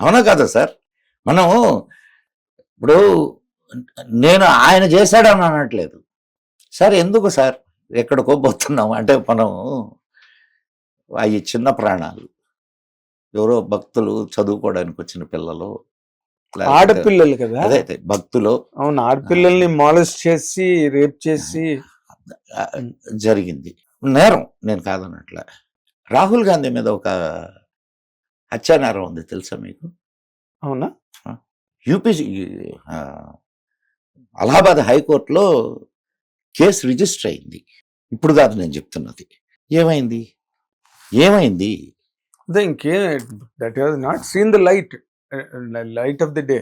అవునా కదా సార్? మనం ఇప్పుడు నేను ఆయన చేశాడని అనట్లేదు. సార్ ఎందుకు సార్? ఎక్కడికో పోతున్నాం. అంటే మనం అవి చిన్న ప్రాణాలు. ఎవరో భక్తులు చదువుకోవడానికి వచ్చిన పిల్లలు. ఆడపిల్లలు కదా? అదే భక్తులు. అవును ఆడపిల్లల్ని మాలెస్ట్ చేసి రేప్ చేసి. జరిగింది. నేరం నేను కాదన్నట్ల రాహుల్ గాంధీ మీద ఒక హత్యా నేరం ఉంది తెలుసా మీకు? అవునా? యూపీ అలహాబాద్ హైకోర్టులో కేసు రిజిస్టర్ అయింది. ఇప్పుడు కాదు నేను చెప్తున్నది. ఏమైంది? ఏమైంది? అదే ఇంకే that not seen the light light of the day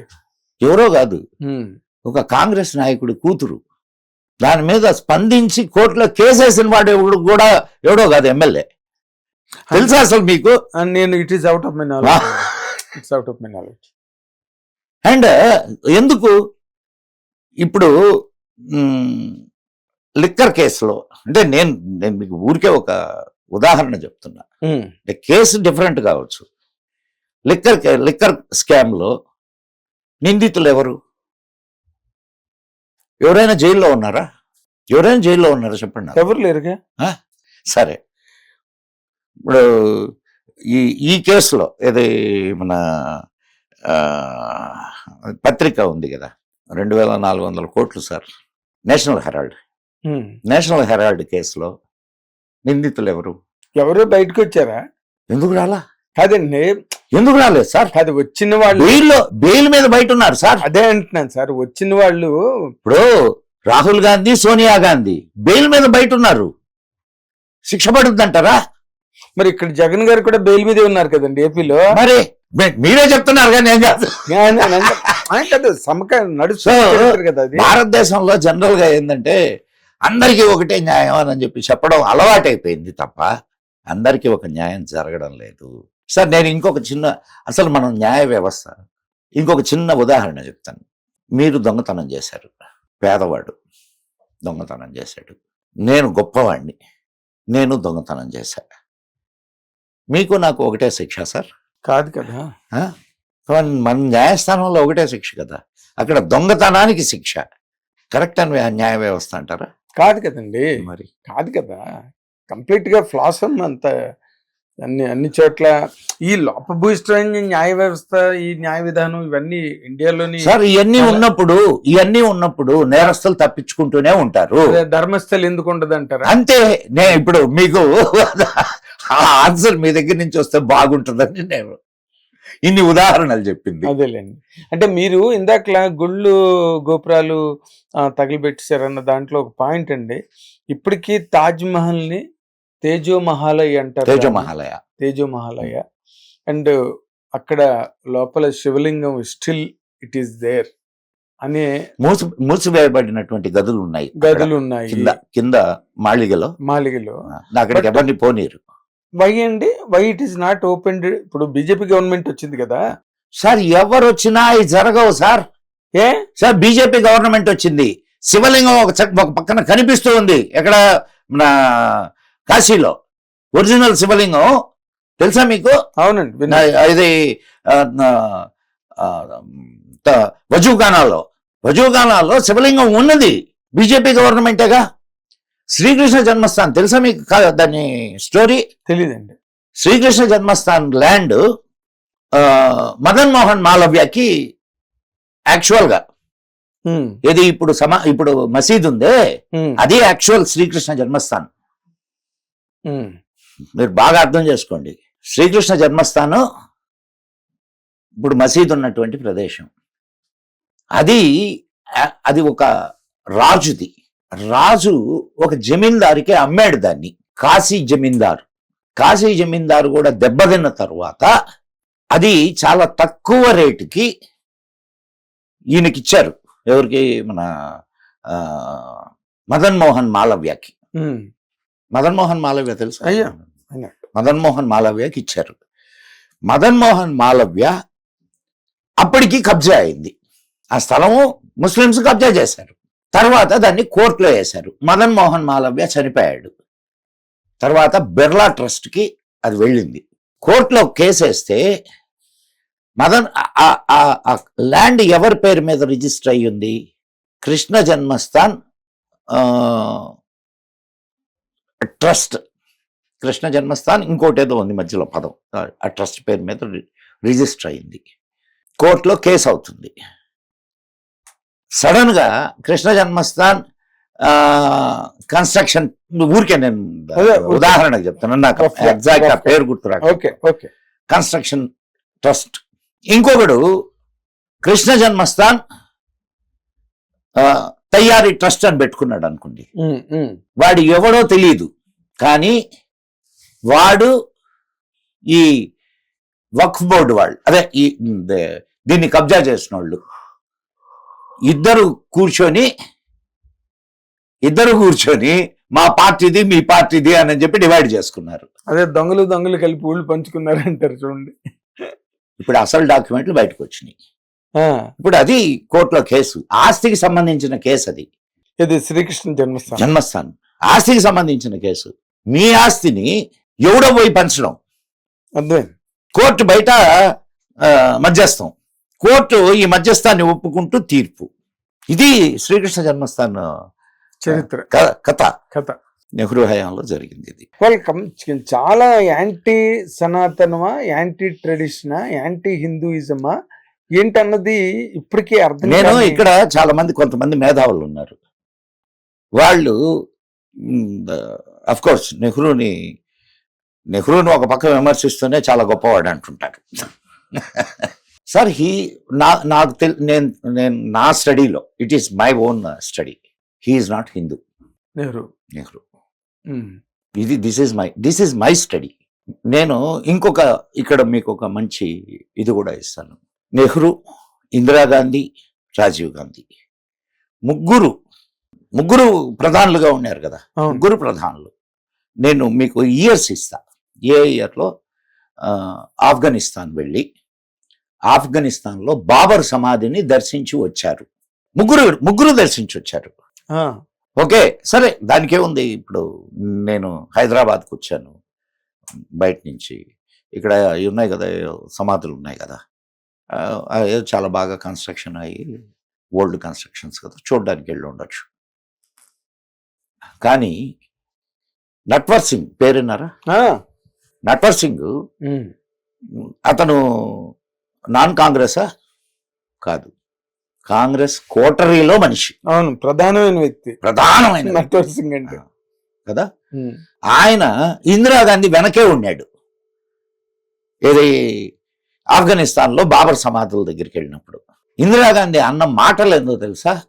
ఎవరో కాదు. ఒక కాంగ్రెస్ నాయకుడి కూతురు. దాని మీద స్పందించి కోర్టులో కేసు వేసిన వాడు కూడా ఎవడో కాదు ఎమ్మెల్యే. తెలుసా అసలు మీకు? నేను it is out of my knowledge it's out of my knowledge and ఎందుకు? ఇప్పుడు లిక్కర్ కేసులో అంటే నేను నేను మీకు ఊరికే ఒక ఉదాహరణ చెప్తున్నా. అంటే కేసు డిఫరెంట్ కావచ్చు. లిక్కర్ లిక్కర్ స్కామ్లో నిందితులు ఎవరు? ఎవరైనా జైల్లో ఉన్నారా? ఎవరైనా జైల్లో ఉన్నారా? చెప్పండి. ఎవరు లేరుగా? సరే. ఇప్పుడు ఈ ఈ కేసులో ఇది మన పత్రిక ఉంది కదా రెండు వేల నాలుగు వందల కోట్లు sir National Herald. National Herald కేసులో నిందితులు ఎవరు ఎవరో బయటకు వచ్చారా? ఎందుకు రాలా? కాదండి. ఎందుకు రాలేదు సార్? అది వచ్చిన వాళ్ళు బెయిల్లో బెయిల్ మీద బయట ఉన్నారు సార్. అదే అంటున్నాను సార్ వచ్చిన వాళ్ళు ఇప్పుడు రాహుల్ గాంధీ సోనియా గాంధీ బెయిల్ మీద బయట ఉన్నారు శిక్ష పడుద్దంటారా మరి ఇక్కడ జగన్ గారు కూడా బెయిల్ మీదే ఉన్నారు కదండి ఏపీలో. మరి మీరే చెప్తున్నారు కానీ నేను కాదు కాదు సమక నడుస్తుంది కదా అది. భారతదేశంలో జనరల్గా ఏంటంటే అందరికీ ఒకటే న్యాయం అని చెప్పి చెప్పడం అలవాటైపోయింది తప్ప అందరికీ ఒక న్యాయం జరగడం లేదు. సార్ నేను ఇంకొక చిన్న అసలు మనం న్యాయ వ్యవస్థ ఇంకొక చిన్న ఉదాహరణ చెప్తాను. మీరు దొంగతనం చేశారు పేదవాడు దొంగతనం చేశాడు. నేను గొప్పవాడిని నేను దొంగతనం చేశా. మీకు నాకు ఒకటే శిక్ష సార్. కాదు కదా? మన- న్యాయస్థానంలో ఒకటే శిక్ష కదా. అక్కడ దొంగతనానికి శిక్ష. కరెక్ట్ అని న్యాయ వ్యవస్థ అంటారా? కాదు కదండి. మరి? కాదు కదా. కంప్లీట్గా ఫ్లాస్ అంత అన్ని అన్ని చోట్ల ఈ లోపభూయిష్టమైన న్యాయ వ్యవస్థ ఈ న్యాయ విధానం ఇవన్నీ ఇండియాలోని సార్ ఇవన్నీ ఉన్నప్పుడు ఇవన్నీ ఉన్నప్పుడు నేరస్తులు తప్పించుకుంటూనే ఉంటారు. ధర్మస్థలు ఎందుకు ఉండదు అంటారా అంతే. నే ఇప్పుడు మీకు ఆ ఆన్సర్ మీ దగ్గర నుంచి వస్తే బాగుంటుందని నేను ఇన్ని ఉదాహరణలు చెప్పింది. అదేలేండి. అంటే మీరు ఇందాకలా గుళ్ళు గోపురాలు తగిలిపెట్టేశారన్న దాంట్లో ఒక పాయింట్ అండి. ఇప్పటికీ తాజ్ మహల్ని తేజో మహాలయ అంటారు తేజో. మహాలయ. తేజో మహాలయ. అండ్ అక్కడ లోపల శివలింగం స్టిల్ ఇట్ ఈస్ దేర్ అనే మూసి మూసివేయబడినటువంటి గదులు ఉన్నాయి. గదులు ఉన్నాయి. కింద కింద మాళిగలో. మాలిగలో అక్కడికి ఎవరిని పోనీరు. వై అండి? Why it is not open ఇప్పుడు బీజేపీ గవర్నమెంట్ వచ్చింది కదా. సార్ ఎవరు వచ్చినా ఇది జరగవు సార్ ఏ? సార్ బీజేపీ గవర్నమెంట్ వచ్చింది. శివలింగం ఒక ఒక పక్కన కనిపిస్తూ ఉంది. ఎక్కడ? మన కాశీలో. ఒరిజినల్ శివలింగం. తెలుసా మీకు? అవునండి ఇది వజూగానాలో వజూగానాలో శివలింగం ఉన్నది. బీజేపీ గవర్నమెంటేగా శ్రీకృష్ణ జన్మస్థాన్ తెలుసా మీకు దాని స్టోరీ? తెలీదండి. శ్రీకృష్ణ జన్మస్థాన్ ల్యాండ్ మదన్ మోహన్ మాలవ్యకి యాక్చువల్గా ఉమ్, ఇది ఇప్పుడు సమా ఇప్పుడు మసీద్ ఉందే అది యాక్చువల్ శ్రీకృష్ణ జన్మస్థానం. మీరు బాగా అర్థం చేసుకోండి. శ్రీకృష్ణ జన్మస్థానం ఇప్పుడు మసీద్ ఉన్నటువంటి ప్రదేశం. అది అది ఒక రాజుది. రాజు ఒక జమీందారికి అమ్మాడు దాన్ని. కాశీ జమీందారు. కాశీ జమీందారు కూడా దెబ్బతిన్న తరువాత అది చాలా తక్కువ రేటుకి ఈయనకిచ్చారు. ఎవరికి? మన మదన్ మోహన్ మాలవ్యకి. మదన్ మోహన్ మాలవ్య తెలుసా? అయ్యా. మదన్ మోహన్ మాలవ్యకి ఇచ్చారు. మదన్ మోహన్ మాలవ్య అప్పటికి కబ్జా అయింది. ఆ స్థలము ముస్లిమ్స్ కబ్జా చేశారు. తర్వాత దాన్ని కోర్టులో వేశారు. మదన్ మోహన్ మాలవ్య చనిపోయాడు. తర్వాత బిర్లా ట్రస్ట్కి అది వెళ్ళింది. కోర్టులో కేసు వేస్తే మదన్ ల్యాండ్ ఎవరి పేరు మీద రిజిస్టర్ అయ్యింది? కృష్ణ జన్మస్థాన్ ట్రస్ట్. కృష్ణ జన్మస్థాన్ ఇంకోటి ఏదో ఉంది మధ్యలో పదం. ఆ- ట్రస్ట్ పేరు మీద రి- రిజిస్టర్ అయింది కోర్టులో కేసు అవుతుంది. సడన్గా కృష్ణ జన్మస్థాన్ ఆ, కన్స్ట్రక్షన్ ఊరికే నేను. ఉదాహరణకు చెప్తాను నాకు ఎగ్జాక్ట్గా. పేరు గుర్తురా ఓకే ఓకే కన్స్ట్రక్షన్ ట్రస్ట్ ఇంకొకడు కృష్ణ జన్మస్థాన్ ఆ, తయారీ ట్రస్ట్ అని పెట్టుకున్నాడు అనుకోండి. వాడు ఎవడో తెలియదు కానీ వాడు ఈ వక్ఫ్ బోర్డు వాళ్ళు అదే ఈ దీన్ని కబ్జా చేసిన వాళ్ళు ఇద్దరు కూర్చొని ఇద్దరు కూర్చొని మా పార్టీది మీ పార్టీది అని చెప్పి డివైడ్ చేసుకున్నారు. అదే దొంగలు దొంగలు కలిపి ఊళ్ళు పంచుకున్నారు అంటారు చూడండి. ఇప్పుడు అసలు డాక్యుమెంట్లు బయటకు వచ్చినాయి. ఇప్పుడు అది కోర్టులో కేసు. ఆస్తికి సంబంధించిన కేసు అది. ఇది శ్రీకృష్ణ జన్మస్థానం. జన్మస్థానం. ఆస్తికి సంబంధించిన కేసు. మీ ఆస్తిని ఎవడో పోయి పంచడం. అర్థమైంది కోర్టు బయట మధ్యస్థం. కోర్టు ఈ మధ్యస్థాన్ని ఒప్పుకుంటూ తీర్పు. ఇది శ్రీకృష్ణ జన్మస్థాన్ చరిత్ర. కథ. కథ. నెహ్రూ హయాంలో జరిగింది ఇది. వెల్కమ్. చాలా యాంటీ సనాతనమా యాంటీ ట్రెడిషనా యాంటీ హిందూయిజమా ఏంటన్నది ఇప్పటికీ అర్థం నేను ఇక్కడ చాలా మంది కొంతమంది మేధావులు ఉన్నారు. వాళ్ళు అఫ్ కోర్స్ నెహ్రూని నెహ్రూని ఒక పక్క విమర్శిస్తూనే చాలా గొప్పవాడు అంటుంటారు. సార్ హీ నా నాకు తెల్ నేను నేను నా స్టడీలో it is my own study he is not Hindu Nehru. Nehru. Um, ఇది this is my this is my study నేను ఇంకొక ఇక్కడ మీకు ఒక మంచి ఇది కూడా ఇస్తాను. నెహ్రూ ఇందిరాగాంధీ రాజీవ్ గాంధీ. ముగ్గురు ముగ్గురు ప్రధానులుగా ఉన్నారు కదా. ముగ్గురు ప్రధానులు. నేను మీకు ఇయర్స్ ఇస్తా. ఏ ఇయర్లో ఆఫ్ఘనిస్తాన్ వెళ్ళి ఆఫ్ఘనిస్తాన్లో బాబర్ సమాధిని దర్శించి వచ్చారు. ముగ్గురు ముగ్గురు దర్శించి వచ్చారు. ఓకే సరే దానికే ఉంది. ఇప్పుడు నేను హైదరాబాద్కి వచ్చాను. బయట నుంచి. ఇక్కడ ఉన్నాయి కదా సమాధులు ఉన్నాయి కదా. చాలా బాగా కన్స్ట్రక్షన్ అయ్యి ఓల్డ్ కన్స్ట్రక్షన్స్ కదా చూడడానికి వెళ్ళి ఉండొచ్చు. కానీ నట్వర్ సింగ్ పేరున్నారా నట్వర్ సింగ్ అతను నాన్ కాంగ్రెసా? కాదు. కాంగ్రెస్ కోటరీలో మనిషి. అవును ప్రధానమైన వ్యక్తి. ప్రధానమైన నట్వర్ సింగ్ అంటే. కదా? ఆయన ఇందిరాగాంధీ వెనకే ఉన్నాడు. ఏది? ఆఫ్ఘనిస్తాన్లో బాబర్ సమాధుల దగ్గరికి వెళ్ళినప్పుడు. ఇందిరాగాంధీ అన్న మాటలు ఏందో తెలుసా?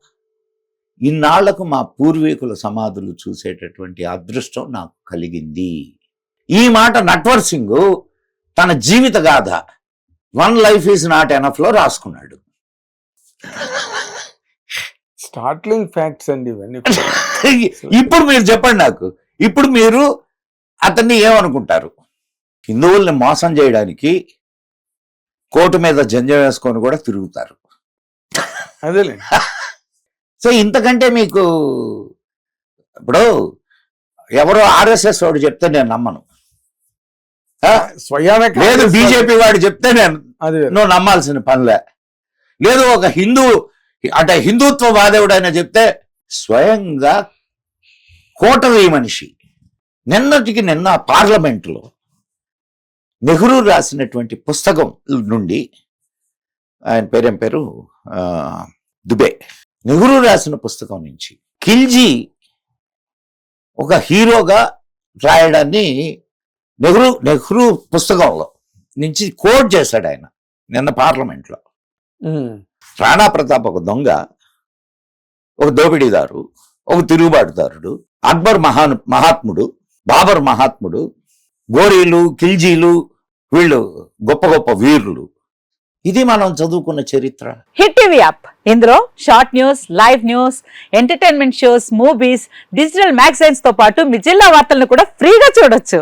ఇన్నాళ్ళకు మా పూర్వీకుల సమాధులు చూసేటటువంటి అదృష్టం నాకు కలిగింది. ఈ మాట నట్వర్ సింగ్ తన జీవిత గాథ వన్ లైఫ్ ఈజ్ నాట్ ఎనఫ్లో రాసుకున్నాడు. స్టార్ట్లింగ్ ఫ్యాక్ట్స్ అండి ఇవన్నీ ఇప్పుడు మీరు చెప్పండి నాకు. ఇప్పుడు మీరు అతన్ని ఏమనుకుంటారు? హిందువుల్ని మోసం చేయడానికి కోటు మీద జంజం వేసుకొని కూడా తిరుగుతారు. అదేలే. సో ఇంతకంటే మీకు ఇప్పుడు ఎవరో ఆర్ఎస్ఎస్ వాడు చెప్తే నేను నమ్మను? స్వయాన లేదు బీజేపీ వాడు చెప్తే నేను నువ్వు నమ్మాల్సిన పనిలే. లేదు ఒక హిందూ అంటే హిందుత్వ వాదేవుడైనా చెప్తే స్వయంగా కోటరీ మనిషి. నిన్నటికి నిన్న పార్లమెంటులో నెహ్రూ రాసినటువంటి పుస్తకం నుండి ఆయన పేరేం పేరు? దుబే. నెహ్రూ రాసిన పుస్తకం నుంచి ఖిల్జీ ఒక హీరోగా రాయడాన్ని నెహ్రూ నెహ్రూ పుస్తకంలో నుంచి కోట్ చేశాడు ఆయన నిన్న పార్లమెంట్లో. రాణా ప్రతాప్ ఒక దొంగ ఒక దోపిడీదారు ఒక తిరుగుబాటుదారుడు అక్బర్ మహాన్ మహాత్ముడు బాబర్ మహాత్ముడు గోరీలు ఖిల్జీలు వీళ్ళు గొప్ప గొప్ప వీరులు. ఇది మనం చదువుకున్న చరిత్ర. Hit TV app. ఇందులో short news live news entertainment shows movies digital మ్యాగజైన్స్తో పాటు మీ జిల్లా వార్తలను కూడా ఫ్రీగా చూడొచ్చు.